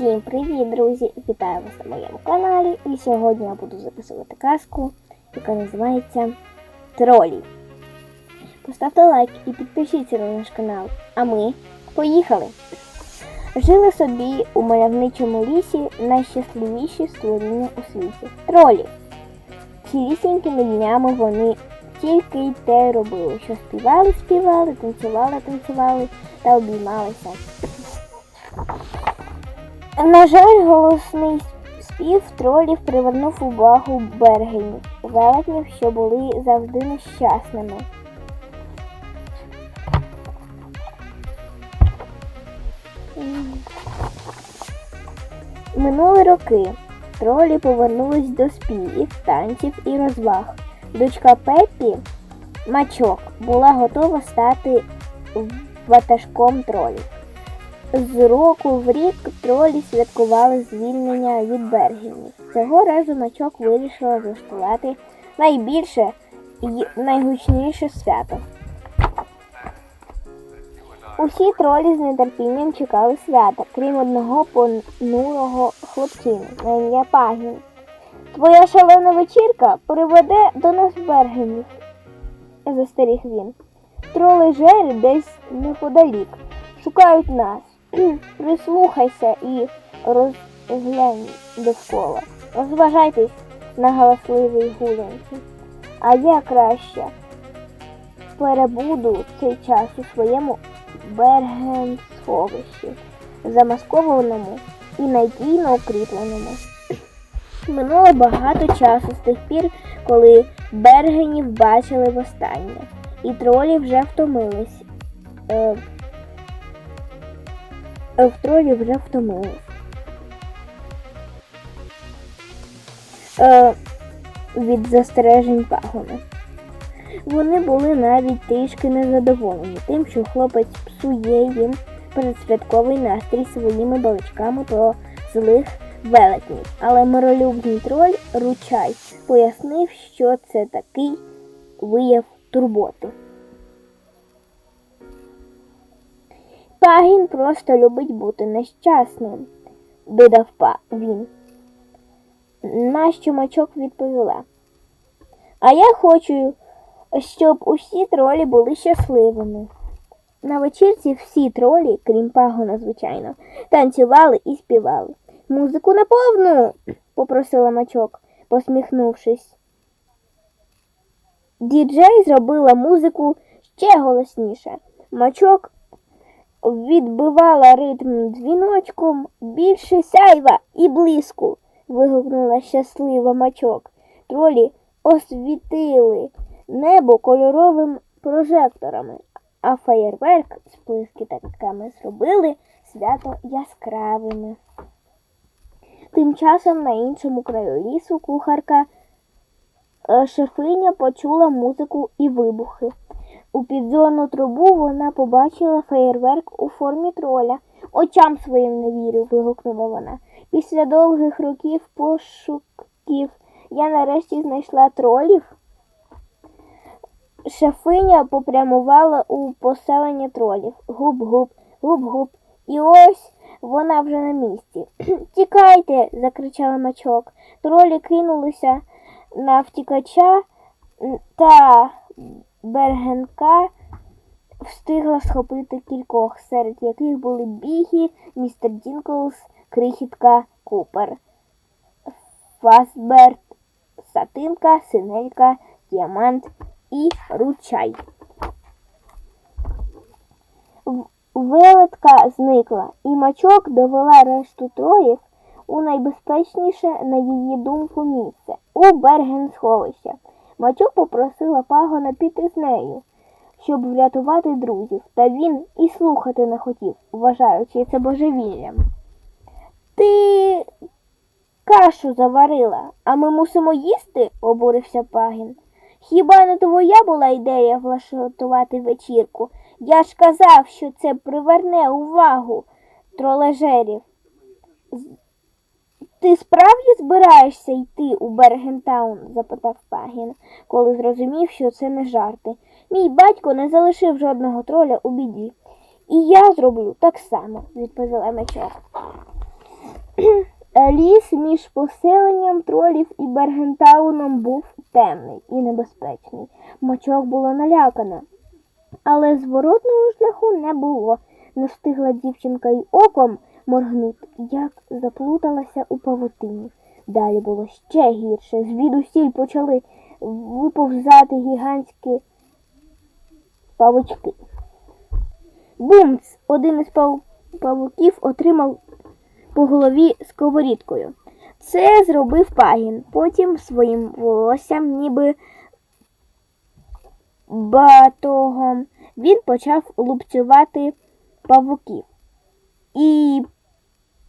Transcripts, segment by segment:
Усім привіт, друзі! Вітаю вас на моєму каналі. І сьогодні я буду записувати казку, яка називається Тролі. Поставте лайк і підпишіться на наш канал. А ми поїхали! Жили собі у мальовничому лісі найщасливіші створіння у світі тролі. Цілісінькими днями вони тільки й те робили, що співали, співали, танцювали, танцювали та обіймалися. На жаль, голосний спів тролів привернув увагу бергенів, велетнів, що були завжди нещасними. Минули роки. Тролі повернулись до співів, танців і розваг. Дочка Пеппі, Мачок, була готова стати ватажком тролів. З року в рік тролі святкували звільнення від бергенів. Цього разу мачок вирішила влаштувати найбільше і найгучніше свято. Усі тролі з нетерпінням чекали свята, крім одного понурого хлопчини на ім'я Пагін. Твоя шалена вечірка приведе до нас бергенів, застеріг він. Троли жері десь неподалік. Шукають нас. Прислухайся і розглянь довкола. Розважайтесь на галасливій гулянці. А я краще перебуду цей час у своєму бергенсховищі, замаскованому і надійно укріпленому. Минуло багато часу з тих пір, коли бергенів бачили востаннє, і тролі вже втомились. Е, в тролі вже втомились. Е, від застережень пагона. Вони були навіть трішки незадоволені тим, що хлопець псує їм передсвятковий настрій своїми балачками про злих велетнів. Але миролюбний троль Ручай пояснив, що це такий вияв турботи. Пагін просто любить бути нещасним, додав па він. На що мачок відповіла. А я хочу, щоб усі тролі були щасливими. На вечірці всі тролі, крім пагона, звичайно, танцювали і співали. Музику на повну, попросила мачок, посміхнувшись. Діджей зробила музику ще голосніше. Мачок відбивала ритм дзвіночком більше сяйва і блиску. вигукнула щаслива мачок. Тролі освітили небо кольоровим прожекторами, а феєрверк з блискітаками зробили свято яскравими. Тим часом на іншому краю лісу кухарка е, шефиня почула музику і вибухи. У підзорну трубу вона побачила феєрверк у формі троля. Очам своїм не вірю, вигукнула вона. Після довгих років пошуків я нарешті знайшла тролів. Шефиня попрямувала у поселення тролів. Губ-губ, губ-губ. І ось вона вже на місці. Тікайте, закричала мачок. Тролі кинулися на втікача та Бергенка встигла схопити кількох, серед яких були Бігі, містер Дінклс, Крихітка, Купер, Фасберт, Сатинка, Синелька, Діамант і Ручай. Велетка зникла, і мачок довела решту троїв у найбезпечніше, на її думку, місце у Бергенсховище. Мачок попросила пагона піти з нею, щоб врятувати друзів, та він і слухати не хотів, вважаючи це божевіллям. Ти кашу заварила, а ми мусимо їсти, обурився пагін. Хіба не твоя була ідея влаштувати вечірку? Я ж казав, що це приверне увагу тролежерів. Ти справді збираєшся йти у Бергентаун? запитав Пагін, коли зрозумів, що це не жарти. Мій батько не залишив жодного троля у біді. І я зроблю так само, відповіла мечок. Ліс між поселенням тролів і Бергентауном був темний і небезпечний. Мачок було налякана, але зворотного шляху не було. Не встигла дівчинка й оком моргнути, як заплуталася у павутині. Далі було ще гірше. Звідусіль почали виповзати гігантські павучки. Бумц! Один із пав... павуків отримав по голові сковорідкою. Це зробив пагін. Потім своїм волоссям, ніби батогом, він почав лупцювати павуків і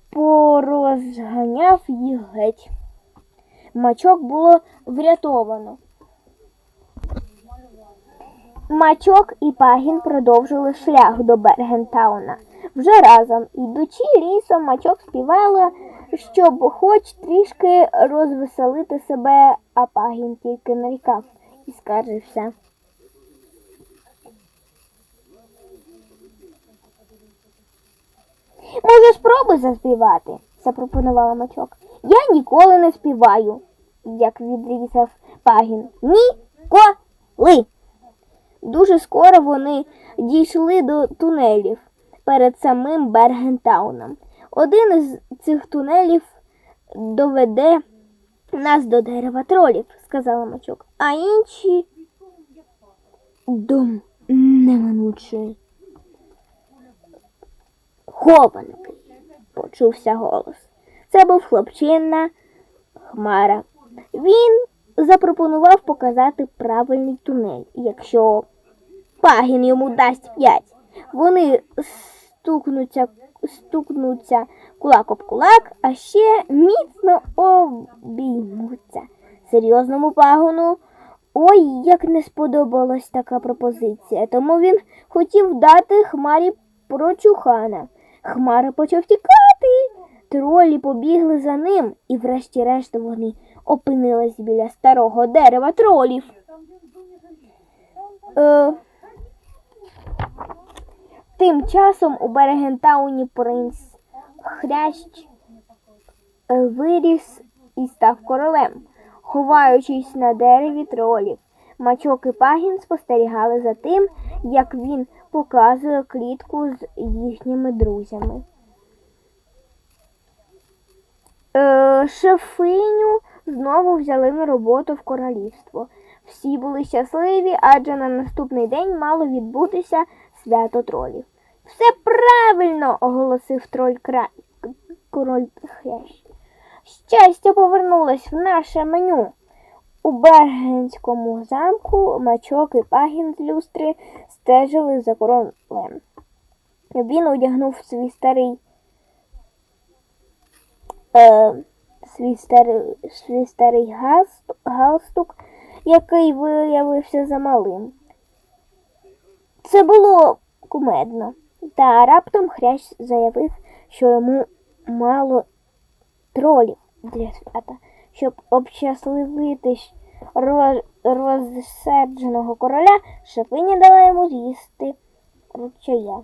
порозганяв їх геть. Мачок було врятовано. Мачок і Пагін продовжили шлях до Бергентауна. Вже разом, ідучи лісом, мачок співала, щоб хоч трішки розвеселити себе, а Пагін тільки нарікав і скаржився. Може, спробуй заспівати, запропонувала мачок. Я ніколи не співаю, як відрізав Пагін. Ніколи. Дуже скоро вони дійшли до тунелів перед самим Бергентауном. Один із цих тунелів доведе нас до дерева тролів, сказала мачок, а інші до неминучої хованки, почувся голос. Це був хлопчина Хмара. Він запропонував показати правильний тунель, якщо пагін йому дасть п'ять. Вони стукнуться, стукнуться кулак об кулак, а ще міцно обіймуться. Серйозному пагону ой, як не сподобалась така пропозиція, тому він хотів дати хмарі прочухана. Хмара почав тікати. Тролі побігли за ним, і врешті-решт вони опинились біля старого дерева тролів. Е, тим часом у Берегентауні принц Хрящ е, виріс і став королем, ховаючись на дереві тролів. Мачок і пагін спостерігали за тим, як він показує клітку з їхніми друзями. Е, шефиню знову взяли на роботу в королівство. Всі були щасливі, адже на наступний день мало відбутися свято тролів. Все правильно, оголосив троль кра... король Хрящ. Щастя повернулось в наше меню. У Бергенському замку мачок і пагін з люстри стежили за королем. Він одягнув свій старий е, свій старий, свій старий галстук, галстук, який виявився замалим. Це було кумедно, та раптом хрящ заявив, що йому мало тролів для свята, щоб общасливити розсердженого короля, шефиня дала йому з'їсти ручая.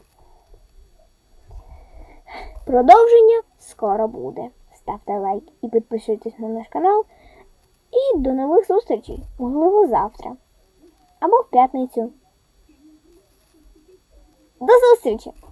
Продовження скоро буде. Ставте лайк і підписуйтесь на наш канал. І до нових зустрічей, можливо, завтра або в п'ятницю. До зустрічі!